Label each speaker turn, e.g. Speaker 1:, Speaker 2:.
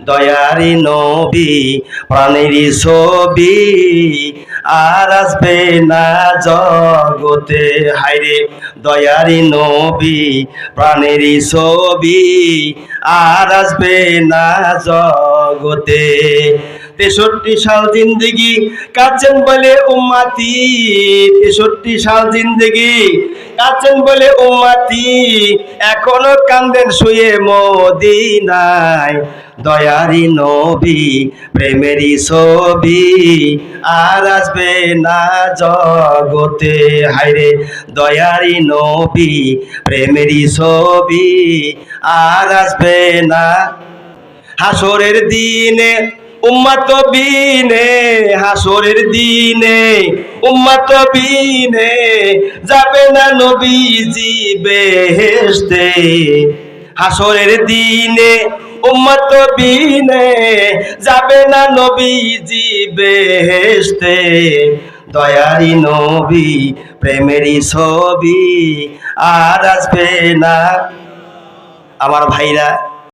Speaker 1: দয়ারি নবী প্রাণেরই ছবি। আর আসবে না জগতে। হাইরে দয়ারি নবী প্রাণেরই ছবি। আর আসবে না জগতে। তেষট্টি সাল জিন্দগি কাছেন বলে উম্মাতি। তেষট্টি সাল জিন্দগি কাছেন বলে উম্মাতি। এখনও কান্দেন শুয়ে মদিনায়। দয়ারি নবী, প্রেমেরই ছবি। আর আসবে না জগতে। হাইরে দয়ারি নবী, প্রেমেরই ছবি। আর আসবে না হাসরের দিনে, উম্মত বিনে। হাসরের দিনে, উম্মত বিনে যাবে না নবী নবীজি বেহেশতে। হাসরের দিনে, উম্মত বিনে যাবে না নবীজি বেহেশতে। দয়ারি নবী, প্রেমেরই ছবি, আর আসবে না। আমার ভাইরা